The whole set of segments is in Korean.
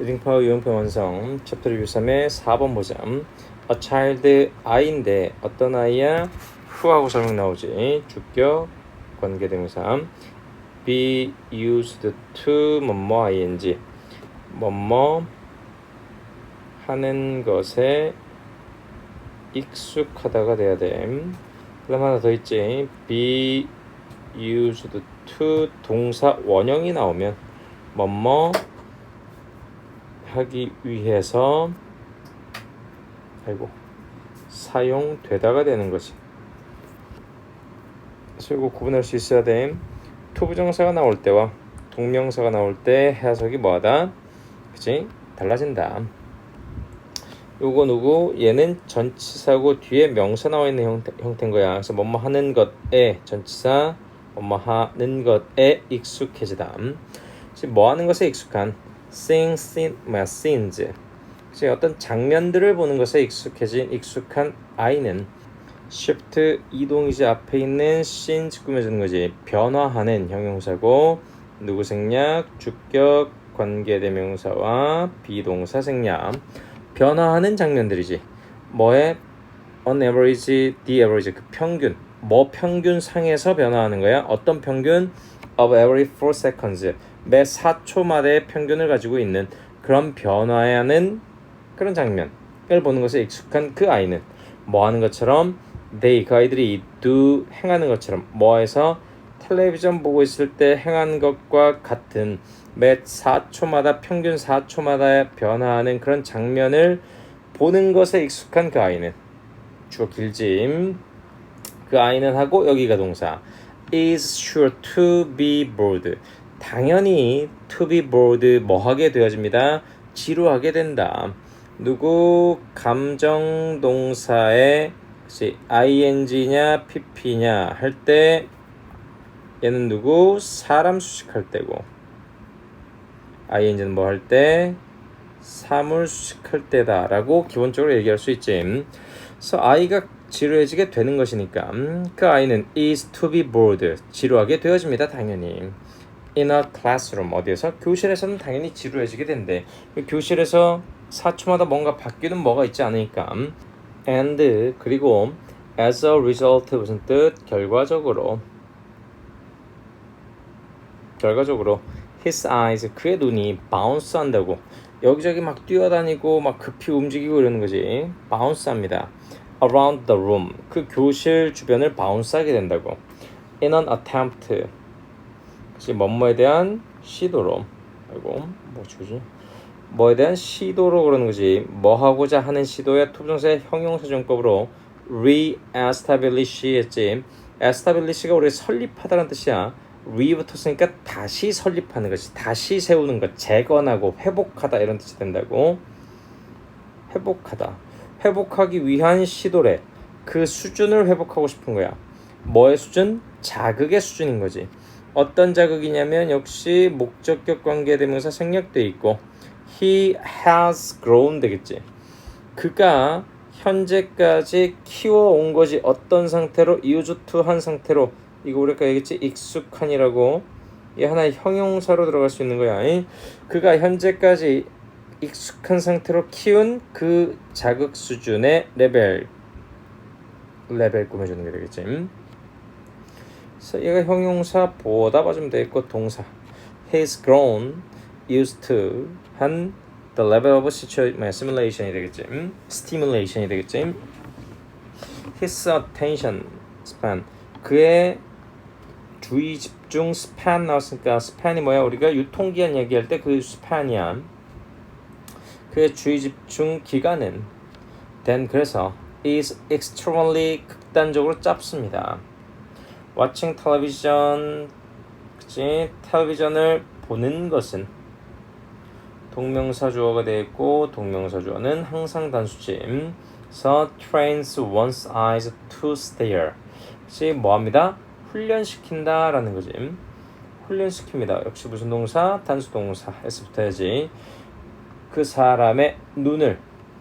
리딩 파워 유형표 완성 챕터 리뷰 3의 4번 보자 A child 아이인데 어떤 아이야? who하고 설명 나오지 주격 관계대명사 be used to 뭐뭐 ing 뭐뭐 하는 것에 익숙하다가 돼야 돼. 그다음 하나 더 있지. be used to 동사 원형이 나오면 뭐뭐 하기 위해서 아이고 사용되다가 되는 거지. 이거 구분할 수 있어야 돼. 투부정사가 나올 때와 동명사가 나올 때 해석이 뭐하다? 그치? 달라진다. 요거 누구? 얘는 전치사고 뒤에 명사 나와 있는 형태, 형태인 거야. 그래서 뭐뭐 하는 것에 전치사, 뭐뭐 하는 것에 익숙해지다. 지금 뭐 하는 것에 익숙한 sing, 뭐야, scenes. 그치? 어떤 장면들을 보는 것에 익숙해진 익숙한 아이는 shift 이동이지 앞에 있는 scenes 꾸며주는 거지. 변화하는 형용사고 누구 생략, 주격, 관계대명사와 비동사 생략. 변화하는 장면들이지. 뭐에 on average, the average 그 평균. 뭐 평균 상에서 변화하는 거야? 어떤 평균? of every 4 seconds. 매 4초마다의 평균을 가지고 있는 그런 변화하는 그런 장면을 보는 것에 익숙한 그 아이는 뭐 하는 것처럼 they 그 아이들이 do 행하는 것처럼 뭐해서 텔레비전 보고 있을 때 행하는 것과 같은 매 4초마다 평균 4초마다 변화하는 그런 장면을 보는 것에 익숙한 그 아이는 주어 길짐 그 아이는 하고 여기가 동사 is sure to be bored 당연히 to be bored 뭐 하게 되어집니다. 지루하게 된다. 누구 감정 동사에 ing냐 pp냐 할 때 얘는 누구? 사람 수식할 때고. ing는 뭐 할 때? 사물 수식할 때다라고 기본적으로 얘기할 수 있지. 그래서 아이가 지루해지게 되는 것이니까. 음, 그 아이는 is to be bored 지루하게 되어집니다 당연히. In a classroom 어디에서? 교실에서는 당연히 지루해지게 된대. 교실에서 4초마다 뭔가 바뀌는 뭐가 있지 않으니까. and 그리고 as a result 무슨 뜻? 결과적으로. 결과적으로 his eyes 그의 눈이 bounce 한다고. 여기저기 막 뛰어다니고 막 급히 움직이고 이러는 거지. bounce 합니다. around the room. 그 교실 주변을 bounce 하게 된다고. in an attempt 그치 뭐뭐에 대한 시도로 아이고 뭐 주지? 뭐에 대한 시도로 그러는 거지. 뭐 하고자 하는 시도야 투부정사의 형용사정법으로 re-establish 했지. establish가 우리 설립하다는 뜻이야. re부터 쓰니까 다시 설립하는 것이 다시 세우는 것. 재건하고 회복하다. 이런 뜻이 된다고. 회복하다. 회복하기 위한 시도래. 그 수준을 회복하고 싶은 거야. 뭐의 수준? 자극의 수준인 거지 어떤 자극이냐면 역시 목적격 관계대명사 생략돼 있고 he has grown 되겠지 그가 현재까지 키워온 것이 어떤 상태로 이우주투한 상태로 이거 우리가 얘기했지 익숙한이라고 이 하나의 형용사로 들어갈 수 있는 거야. 그가 현재까지 익숙한 상태로 키운 그 자극 수준의 레벨 레벨 꾸며주는 게 되겠지. 그래서 얘가 형용사 보다 봐주면 되겠고 동사 has grown used to 한 the level of situation simulation이 되겠지. stimulation이 되겠지. his attention span 그의 주의 집중 스판 나왔으니까 스판이 뭐야? 우리가 유통기한 얘기할 때 그 스판이야. 그의 주의 집중 기간은 then 그래서 is extremely 극단적으로 짧습니다. Watching television 그치? 텔레비전을 보는 것은 동명사 주어가 되어 있고 동명사 주어는 항상 단수지. 그래서 trains one's eyes to stare. 그치? 뭐합니다? 훈련시킨다 라는 거지. 훈련시킵니다. 역시 무슨 동사? 단수 동사. S부터 해야지. 그 사람의 눈을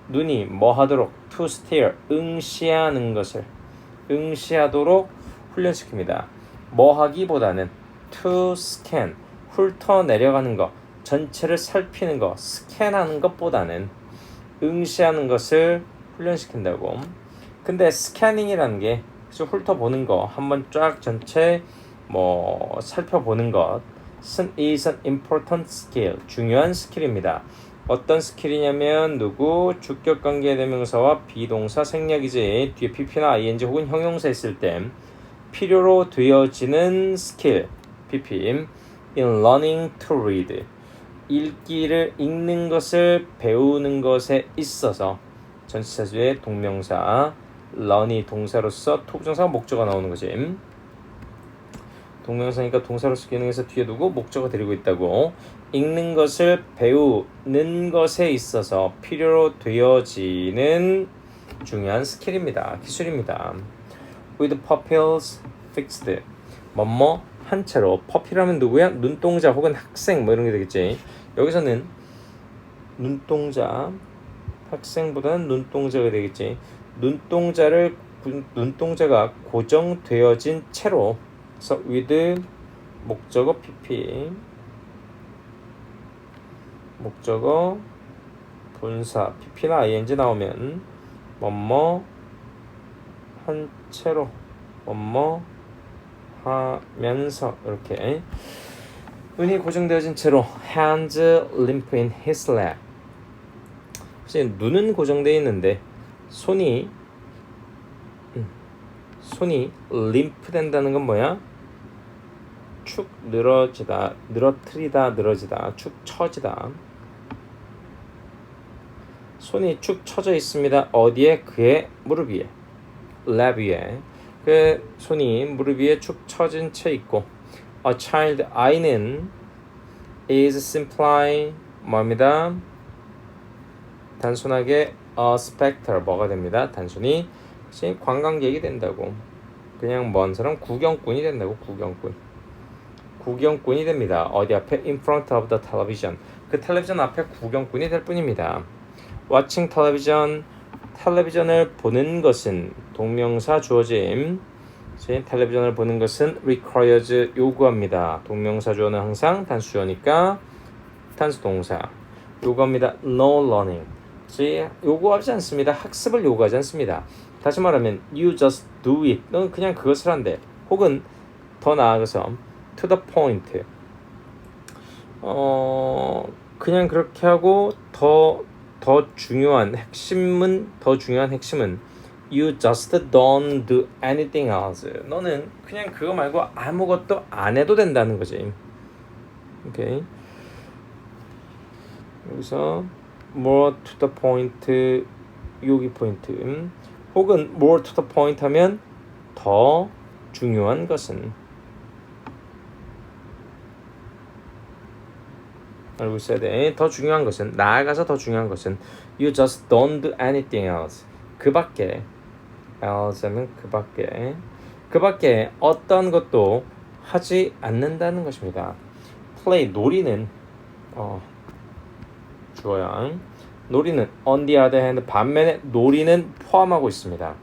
눈이 뭐 하도록 to stare 응시하는 것을 응시하도록 훈련시킵니다. 뭐 하기보다는 to scan 훑어 내려가는 거 전체를 살피는 것, 스캔하는 것보다는 응시하는 것을 훈련시킨다고. 근데 스캐닝이라는 게 그래서 훑어보는 거, 한번 쫙 전체 뭐 살펴보는 것 is an important skill. 중요한 스킬입니다. 어떤 스킬이냐면 누구 주격 관계 대명사와 비동사 생략이지 뒤에 pp나 ing 혹은 형용사 있을 때 필요로 되어지는 스킬 pp in learning to read 읽기를 읽는 것을 배우는 것에 있어서 전치사주의 동명사 learn이 동사로서 토부정사가 목적어 나오는 거지 동명사니까 동사로서 기능에서 뒤에 두고 목적어 드리고 있다고 읽는 것을 배우는 것에 있어서 필요로 되어지는 중요한 스킬입니다. 기술입니다. With pupils fixed 뭐뭐 한 채로 퍼피라면 누구야? 눈동자 혹은 학생 뭐 이런 게 되겠지. 여기서는 눈동자 학생보다는 눈동자가 되겠지. 눈동자를 눈동자가 고정되어진 채로 그래서 with 목적어 pp 목적어 분사 pp나 ing 나오면 뭐뭐 한 채로 뭐뭐 하면서 이렇게 눈이 고정되어진 채로 hands limp in his lap 사실 눈은 고정되어 있는데 손이 음, 손이 림프 된다는 건 뭐야? 축 늘어지다, 늘어뜨리다, 늘어지다, 축 처지다. 손이 축 처져 있습니다. 어디에? 그의 무릎 위에, 랩 위에. 그 손이 무릎 위에 축 처진 채 있고, a child 아이는 is simply 뭐입니다? 단순하게 a spectator 뭐가 됩니다. 단순히 관광객이 된다고. 그냥 먼 사람 구경꾼이 된다고 구경꾼. 구경꾼이 됩니다. 어디 앞에 in front of the television. 그 텔레비전 앞에 구경꾼이 될 뿐입니다. watching television 텔레비전을 보는 것은 동명사 주어짐. 텔레비전을 보는 것은 requires 요구합니다. 동명사 주어는 항상 단수 주어니까 단수 동사 요구합니다. no learning. 요구하지 않습니다. 학습을 요구하지 않습니다. 다시 말하면 you just do it. 넌 그냥 그것을 한대. 혹은 더 나아가서 to the point. 어 그냥 그렇게 하고 더 더 중요한 핵심은 더 중요한 핵심은 you just don't do anything else. 너는 그냥 그거 말고 아무것도 안 해도 된다는 거지. 오케이. 여기서 more to the point 여기 포인트 음. 혹은 more to the point 하면 더 중요한 것은 알고 있어야 돼. 더 중요한 것은 나아가서 더 중요한 것은 you just don't do anything else. 그밖에 else는 그밖에 그밖에 어떤 것도 하지 않는다는 것입니다. play 놀이는 어 주어야 놀이는 on the other hand 반면에 놀이는 포함하고 있습니다.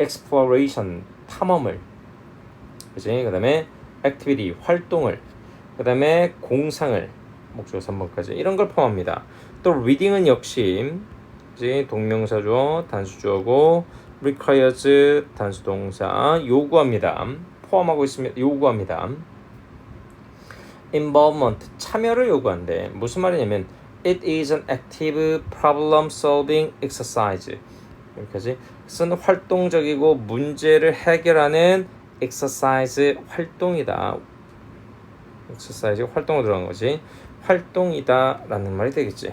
exploration 탐험을 그지 그다음에 activity 활동을 그다음에 공상을 목적 3번까지 이런 걸 포함합니다. 또 reading은 역시 이제 동명사 주어 단수 주어고 requires 단수 동사 요구합니다. 포함하고 있습니다. 요구합니다. involvement 참여를 요구한대. 무슨 말이냐면 it is an active problem solving exercise. 여기까지. 그것은 활동적이고 문제를 해결하는 exercise 활동이다. Exercise 활동으로 들어간 거지. 활동이다 라는 말이 되겠지.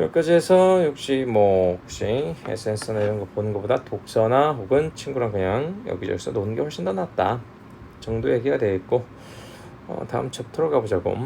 여기까지 해서 역시 뭐 혹시 에센스나 이런 거 보는 것보다 독서나 혹은 친구랑 그냥 여기저기서 노는 게 훨씬 더 낫다 정도 얘기가 되겠고 어, 다음 챕터로 가보자고